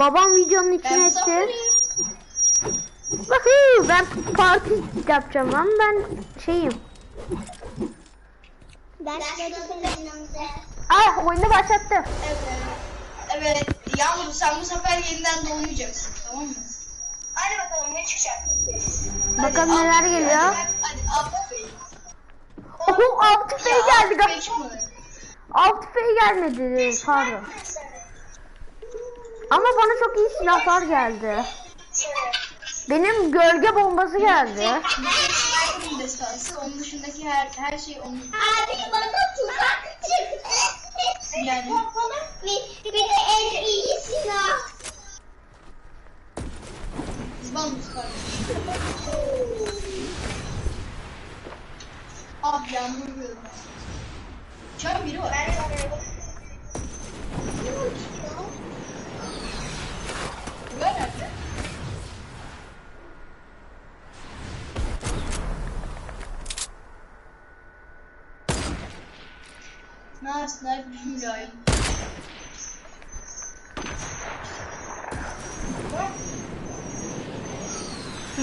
Babam videonun içine etti. Bakın ben parti yapacağım ama ben şeyim. Ah oyunu başlattı. Evet. Evet. Yağmur sen bu sefer yeniden doğmayacaksın. Tamam mı? Hadi bakalım ne çıkacak? Bakalım Hadi, neler geliyor. Hadi, hadi, hadi al Bey. Oho F Ya, geldi. Altı F gelmedi. Pardon. Ama bana çok iyi silahlar geldi. Benim gölge bombası geldi. Onun dışındaki her her şey onun. Abi bana tuzak çıktı. Yani. Bir, bir de en iyi silah. Biz bana kardeşim. Abi yağmur görüyorum. Şu an biri var. Bu nerede? Na sniper mülayim.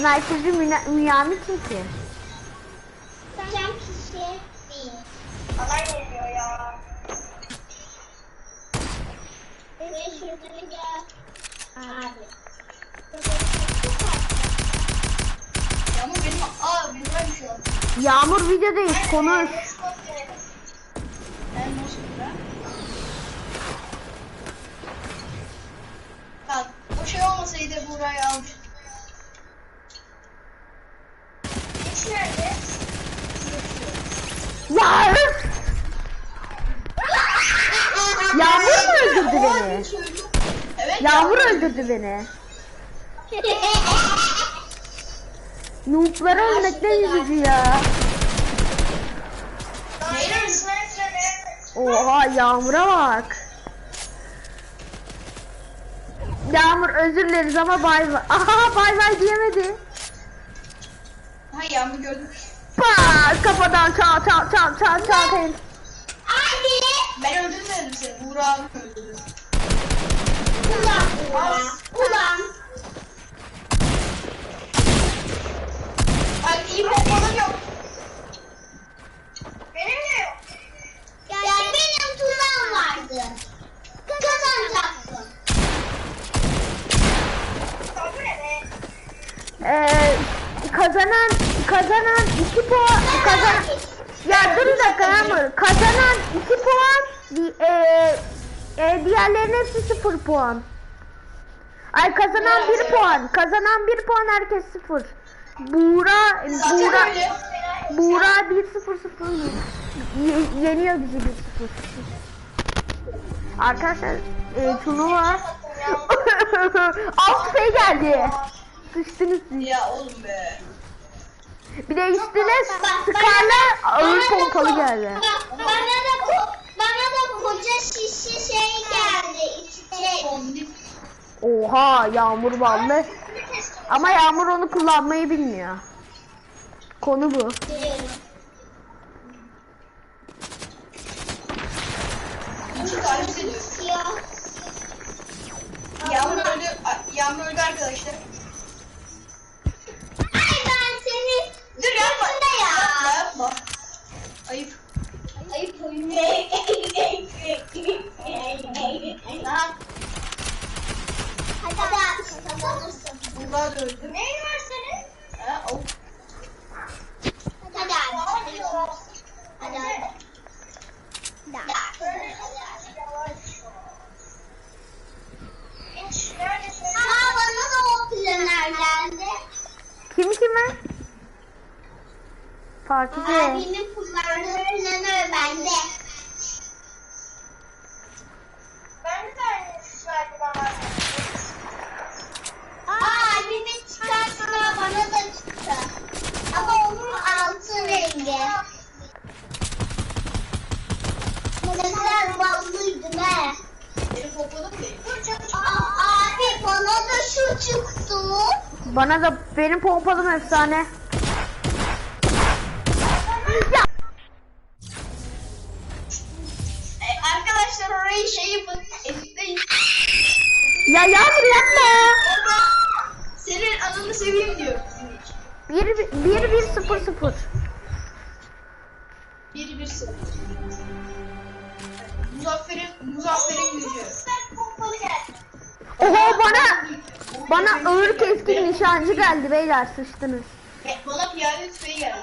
Sniper'cı Müyami kim ki? Sen kişi değil. Alay ediyor ya. Ve şurada gel. Abi. Yağmur benim aa benim. Yağmur videodayız konuş. Ben Moskova'da. Bak o şey olmasaydı burayı almıştım. Hiç nerede? Ya öf! Yağmur mu öldürdü beni? Evet. Öldürdü beni. Noob'lara ölmek ne üzücü ya. Oha Yağmur'a bak. Yağmur özür dileriz ama bay bay. Aha bay bay diyemedi. Ha Yağmur gördüm. Bak kafadan çat çat çat çat çat. Abi. Ben öldürmedim seni. Buğra abi öldürdü. Ulan. Pompalı yok. Benim de yok. Ya, benim tuzağım vardı. Kazanacaksın. Ee, kazanan kazanan 2 puan kazan ya dur bir dakika kazanan 2 puan e, e, diğerlerinin hepsi 0 puan ay kazanan 1 puan kazanan 1 puan herkes 0 Buğra Buğra. Buğra 1 0 0 ye- yeniyor bizi 1 0 Arkadaşlar e, turnuva alt şey geldi Sıçtınız siz. Ya oğlum be. Bir de üstüne sıkarla ağır pompalı geldi. Bana da bana da koca şişe şey geldi. Fondip. Oha yağmur ballı. Ama yağmur onu kullanmayı bilmiyor. Konu bu. Yağmur öldü. Yağmur öldü arkadaşlar. Ay ben seni Dur yapma. Ya. Yapma yapma. Ayıp. Ayıp oyun. Aha. Hadi hadi kazanırsın. Buğra da öldü. Neyin var senin? Ha, oh. Hadi hadi. Hadi hadi. Hadi. Aa bana da o planlar geldi. Kim kime? Partide. Abimin kullandığı planör bende. Bende de aynı şarkıdan var. Aa abimin çıkartma bana da çıktı. Ama onun altın rengi. Ne kadar ballıydı ne? Benim pompalı mı değil? Aa, abi bana da şu çıktı. Bana da benim pompalım efsane. Ya E, arkadaşlar orayı şey yapın. Editleyin. Ya Yağmur ya yapma. Orada senin ananı seveyim diyor. 1 1 1 0 0. 1 1 0. Muzaffer'in Muzaffer'in gücü. Oha bana bana ağır keskin nişancı geldi beyler sıçtınız. Bana piyade tüfeği geldi.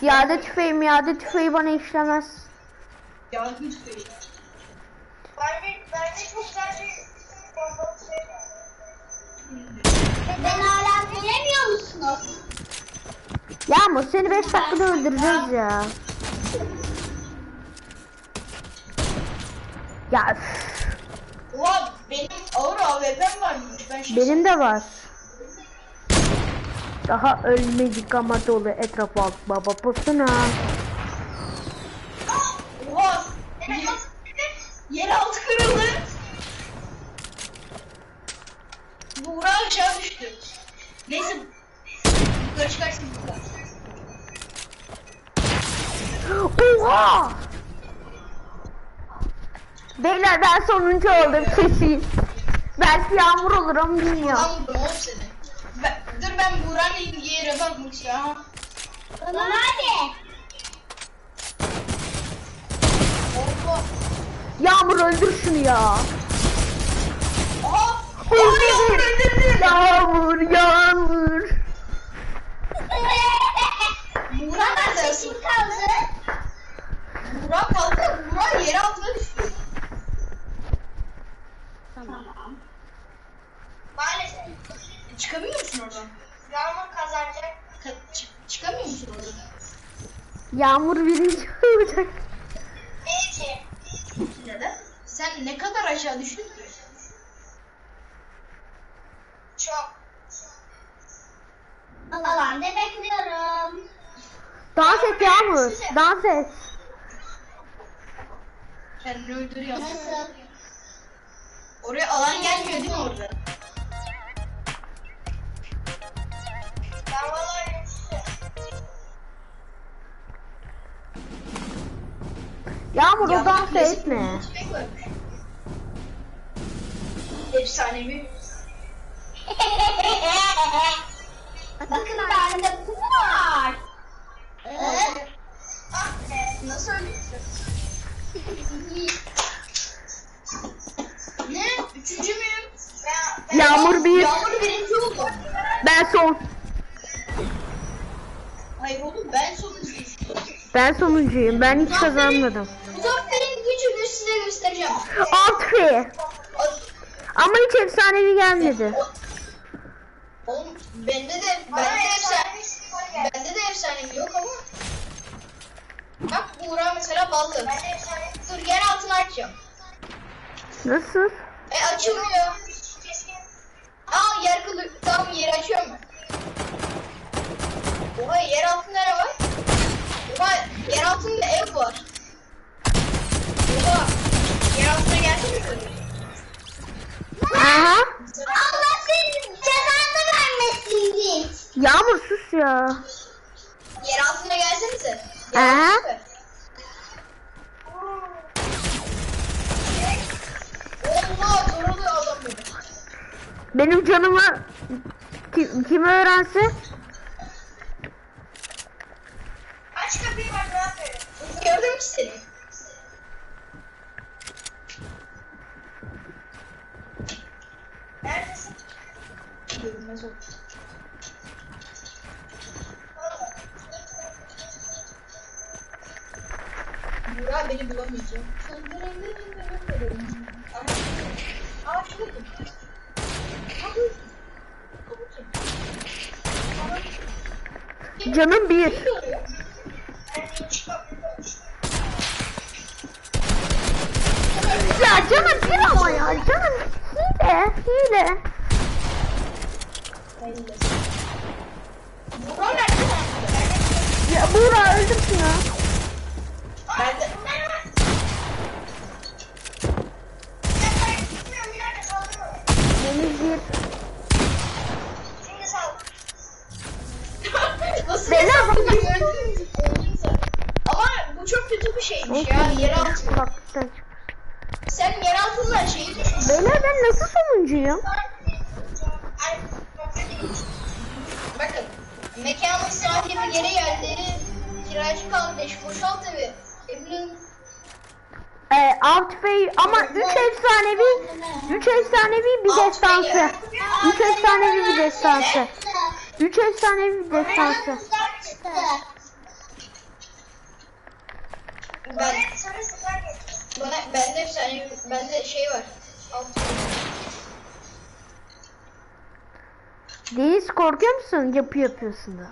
Piyade tüfeği miyade tüfeği bana işlemez. Piyade tüfeği. Bende, bende çok güzel bir pompalı tüfeği geldi. Ben hala göremiyor musunuz? Yağmur seni 5 dakikada öldüreceğiz ya. Ya Oha benim ağır AWP'm. Ben şimdi benim de var. Daha ölmedik ama dolu etraf bak baba pusuna. Oha! Yer altı kırıldı. Buğra aşağı düştü. Neyse. Yukarı çıkarsın Buğra. Oha! Beyler ben sonuncu oldum kesin. Belki yağmur olurum bilmiyorum. Lan vurdum oğlum seni. Ben, dur ben Buğra'nın yere bakmak istiyorum. Bana hadi. Oha! Yağmur öldür şunu ya. Aha! Öldürdü. Yağmur yağmur. Buğra nerede? Kim kaldı? Buğra kalktı. Buğra yer altına düştü. Tamam. Maalesef. Çıkamıyor musun oradan? Yağmur kazanacak. Ka- çık- çıkamıyor musun oradan? Yağmur birinci olacak. Neyse. Neden? Sen ne kadar aşağı düştün ki? Çok. Alanda bekliyorum. Dans et Yağmur. Dans et. Kendini öldürüyor. Nasıl? Oraya alan gelmiyor değil mi orada? Yağmur o dans etme. Efsanevi. Bakın bende bu var. Ah, e, nasıl öldürdün? ne? Üçüncü müyüm? Ben, Yağmur bir. Yağmur birinci oldu. Ben son. Hayır oğlum ben sonuncuyum. Ben sonuncuyum. Ben hiç kazanmadım. Muzaffer'in gücünü size göstereceğim. Alt F. Ama hiç efsanevi gelmedi. Oğlum bende de bende de efsane bende de efsanevi yok ama. Bak Buğra mesela ballı. Dur yer altını açacağım. Nasıl? E açılmıyor. Aa yer kılı. Tamam yeri açıyorum ben. Oha yer altında ne var? Oha yer altında ev var. Oha yer altına gelsene. Aha. Allah senin cezanı vermesin git. Yağmur sus ya. Yer altına gelsenize. Aha. Yer. Allah adam beni. Benim canımı kim, kim öğrense Aç kapıyı bak ne yapıyorum. Gördüm ki seni. Neredesin? Görünmez oldu. Burak beni bulamayacak. Aa şu bakın. Abi. canım bir. Hile hile. Burak nerede? Ya Buğra öldüm şuna. Ben de. Deniz bir. Şimdi sal. Nasıl Bela hesapladın? bak. Gördün mü? Öldün sen. Ama bu çok kötü bir şeymiş ya. Yer altı. Bak, sen- Sen yer altından şeyi düşmüşsün. Beyler ben ben nasıl sonuncuyum? Bakın. Mekanın sahibi geri geldi. Kiracı kardeş boşalt evi. Evinin Ee, Alt Bey ama 3 efsanevi 3 efsanevi bir destansı. 3 efsanevi bir destansı. 3 efsanevi destansı. ben bana bende efsane bende şey var. Alt. Deniz korkuyor musun? Yapı yapıyorsun da.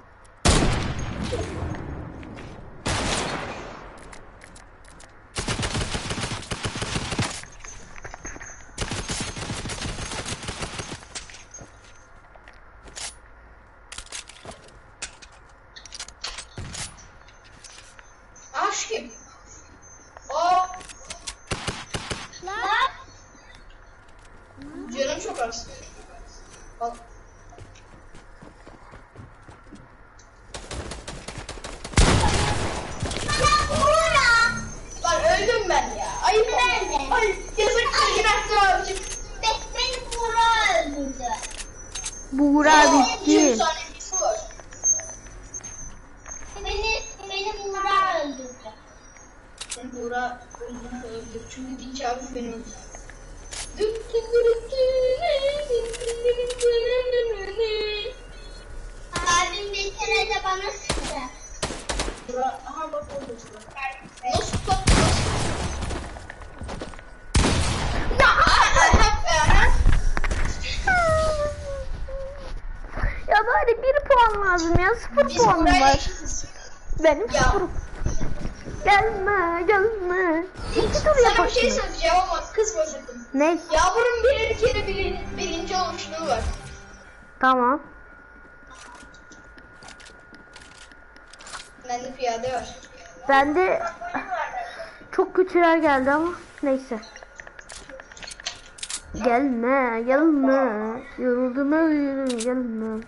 Aşkım. Aa Lan. canım çok az. Al. Lan Buğra. Lan öldüm ben ya. Ayıp. Nerede? Ay yazık bir günahtır abicim. Be- Beni Buğra öldürdü. Buğra Aa, bitti. Lazım ya. Sıfır Biz puanım var. Benim Ya. sıfırım. Gelme gelme. İki tur Sana bir şey yapalım. söyleyeceğim ama kızma sakın. Ne? Yağmur'un bir kere bir, birinci olmuşluğu var. Tamam. Bende piyade var. Bende çok kötüler geldi ama neyse. Gelme, gelme. Yoruldum ölüyorum, gelme.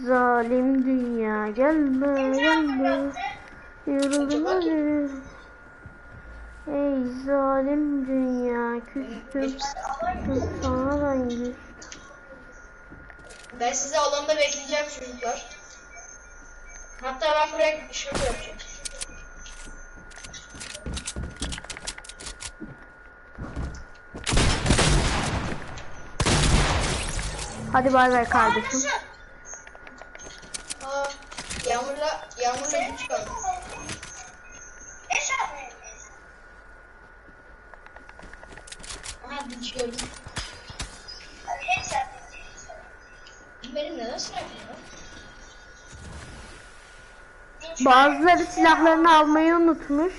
Zalim dünya, gelme, gelme. Yoruldum ölüyorum. Ey zalim dünya, küstüm. Sana ben küstüm. Ben sizi alanda bekleyeceğim çocuklar. Hatta ben buraya şöyle yapacağım. Hadi bay bay kardeşim. Aa, yapıyor? Bazıları silahlarını almayı unutmuş.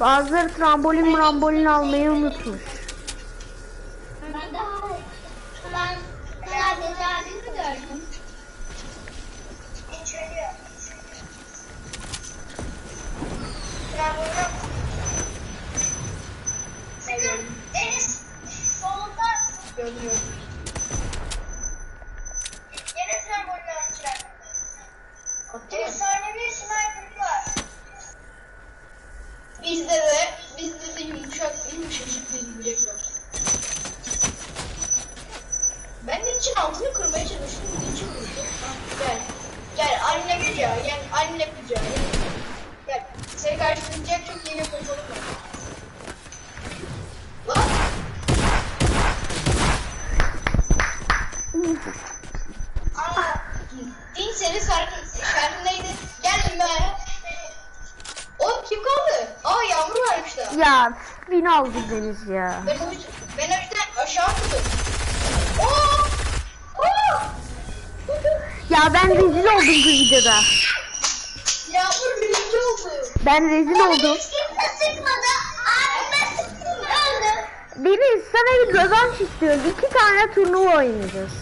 Bazıları trambolin mrambolin almayı unutmuş. Ben daha ben sadece abimi gördüm. Deniz, solunda görünüyor. Yine trambolden çırak. Attı mı? Efsanevi sniper var. Bizde de, bizde de yumuşak, yumuşacık bir bilek var. Ben de için altını kırmaya çalıştım. için vurdu. Ha, Gel. Gel anne kucağı, gel anne kucağı. Gel. Seni karşılayacak çok bir koşalım var. Lan. Aa, Din senin şarkın, şarkın neydi? Geldim be. Oğlum kim kaldı? Aa Yağmur varmış da. Ya bin aldı Deniz ya. Ben o yüzden, ben o yüzden aşağı atladım. Ya ben rezil oldum bu videoda. Yağmur birinci oldu. Ben rezil oldum. Hiç kimse sıkmadı. Abime sıktım öldü. Deniz sana bir rövanş istiyorum. İki tane turnuva oynayacağız.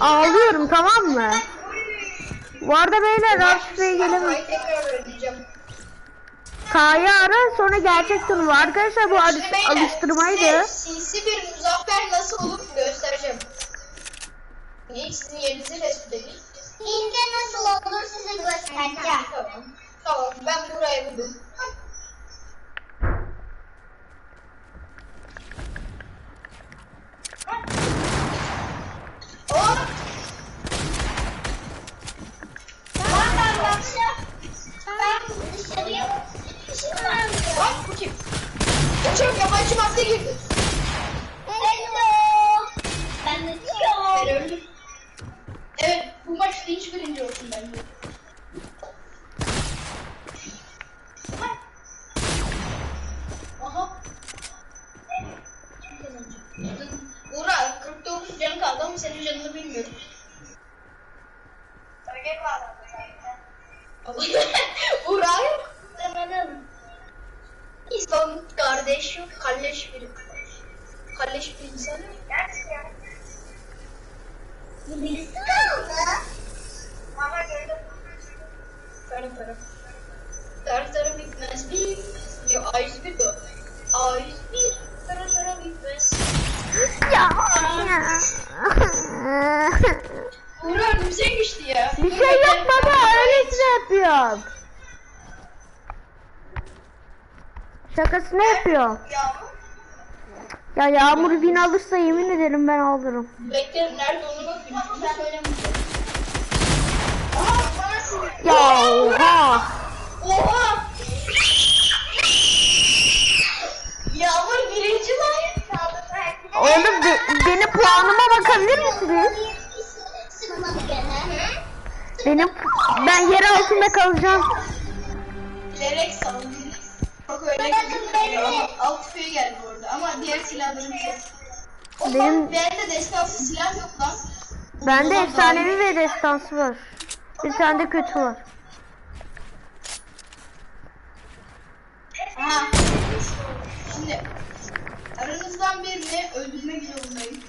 Ağlıyorum tamam mı? Bu arada beyler gelemez. Kafayı tekrar. K'yı ara sonra gerçek turnuva. Arkadaşlar bu alış alıştırmaydı. Sinsi bir muzaffer nasıl olur göstereceğim. Niye sizin yerinizi tespit nasıl olur size göstereceğim. Tamam. Tamam ben buraya buldum. Oh! sigue. Tarım tarım bitmez bir. Yo A101 de o. A101 tarım tarım bitmez. Ya ya. Uğur önümüze geçti ya. Bir şey yok baba öylesine yapıyorum. Şakasını. Yağmur. Ya Yağmur win alırsa yemin ederim ben alırım. Beklerim nerede onu bakayım. Bunu söylemeyeceğim. Ya oha. Oha. Yağmur birinci lan. Oğlum be- benim puanıma bakabilir misiniz? Benim ben yer altında kalacağım. Bilerek saldım. Çok öyle gözüküyor. Alt tüfeği geldi bu arada ama diğer silahlarım yok. Benim- bende destansı silah yok lan. Bende efsanevi ve destansı var. Bir tane de kötü var. Aha. Şimdi aranızdan birini öldürmek zorundayım.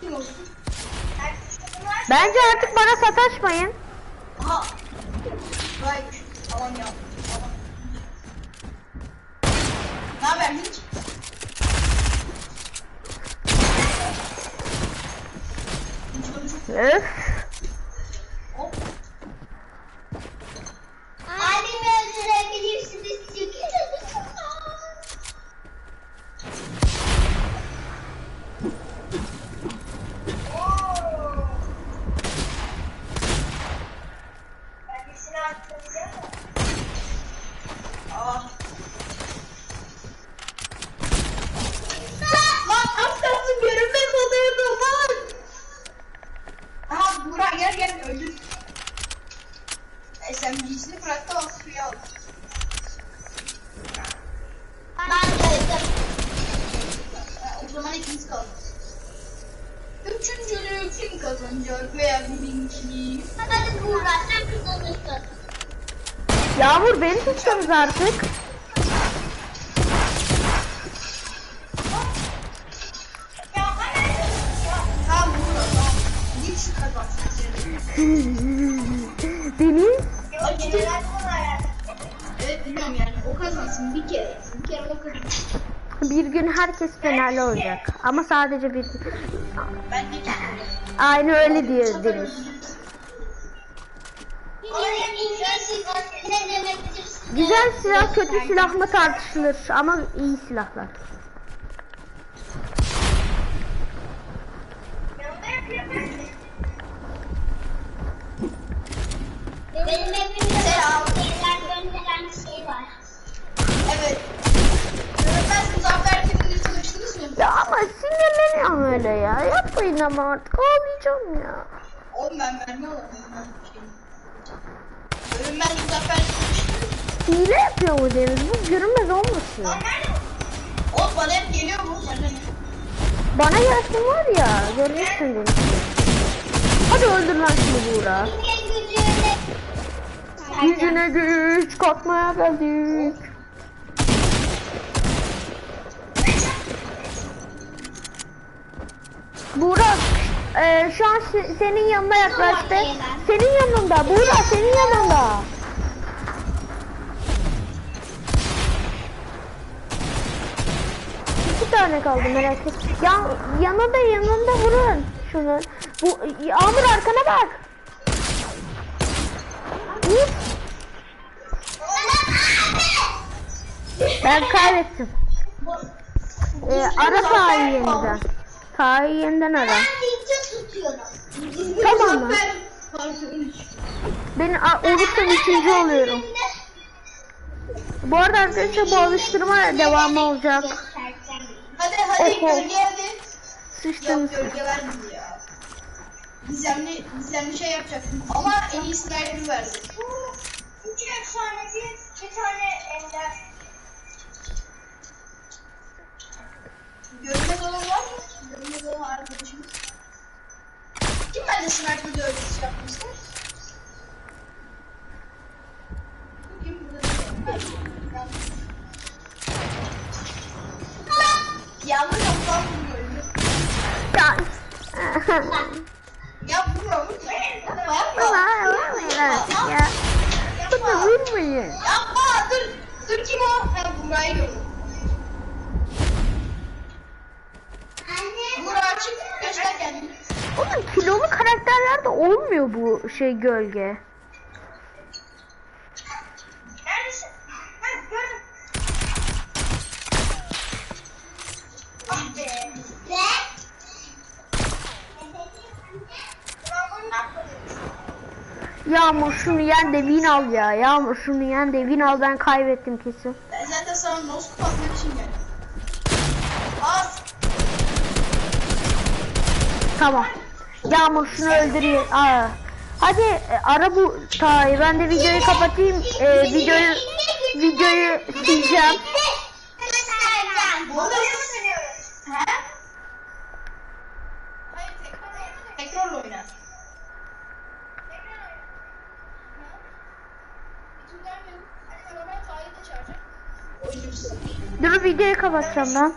Kim olsun? Bence artık bana sataşmayın. Aha. Vay. Aman ya. Ne haber hiç? Öf. hop. Annemi öldürebilirsiniz çünkü. Aa. Lan az kalsın görünmek oluyordu lan. Aha Burak gel gel öldür. SMG'sini bıraktı o suyu aldı. Ben öldüm. Ha, O zaman ikimiz kaldı. Üçüncülüğü kim kazanacak veya birinci? Hadi Buğra sen kazanırsın. Yağmur beni tutsanız artık. Tamam Burak tamam. Git kazansın. kazansın bir kere. Bir kere kazansın. Bir gün herkes Fenerli olacak. Ama sadece bir gün. Ben de. Aynı öyle diyor demek Güzel silah kötü silah mı tartışılır ama iyi silahlar. Benim evimde gönderen bir şey var. Evet. Öğretmen Muzaffer kimle tanıştınız mı? Ya ama sinirleniyorum öyle ya. Yapmayın ama artık ağlayacağım ya. Oğlum ben mermi alamıyorum. Öğretmen Muzaffer tanıştınız mı? Hile yapıyor bu Deniz. Bu görünmez olmasın. Oğlum bana hep geliyor bu. Ne? Bana gelsin var ya. Görürsün Deniz. Hadi öldür lan şunu Buğra. Yüzüne güç katmaya geldik. Burak e, şu an se- senin yanına yaklaştı. Senin yanında Burak senin yanında. İki tane kaldı merak et. Yan, yanında yanında vurun şunu. Bu Yağmur arkana bak. Vur. Ben kaybettim. Ee, ara Taha'yı yeniden. Taha'yı yeniden ara. Ben ninja tutuyorum. Tamam mı? Muzaffer Parti 13. Ben a- olursam üçüncü oluyorum. Bu arada arkadaşlar bu alıştırma devamı olacak. Hadi hadi Oho. gölge hadi. Sıçtım. Yok gölge vermedi ya. Gizemli, gizemli şey yapacaktım ama en iyi sniper verdi. İki efsaneci, iki tane ender. Görünmez olan var mı? Görünmez olan arkadaşımız. Kim bende bir şey yapmıştı? Kim burada değil. Yanlış yapmam bilmiyorum. Ya. Ya vurma vurma. Yapma yapma. Baba vurmayın. Yapma dur. Dur kim o? Ha Buğra'yı gördüm. Oğlum kilolu karakterlerde olmuyor bu şey gölge. Neredesin? Ah? Yağmur şunu yen de win al ya. Yağmur şunu yen de win al ben kaybettim kesin. Ben zaten sana noskop atmak için geldim. Az. Tamam. Yağmur şunu öldürüyor. Aa. Hadi e, ara bu Tay. Ben de videoyu kapatayım. E, videoyu videoyu sileceğim. Dur videoyu kapatacağım ben.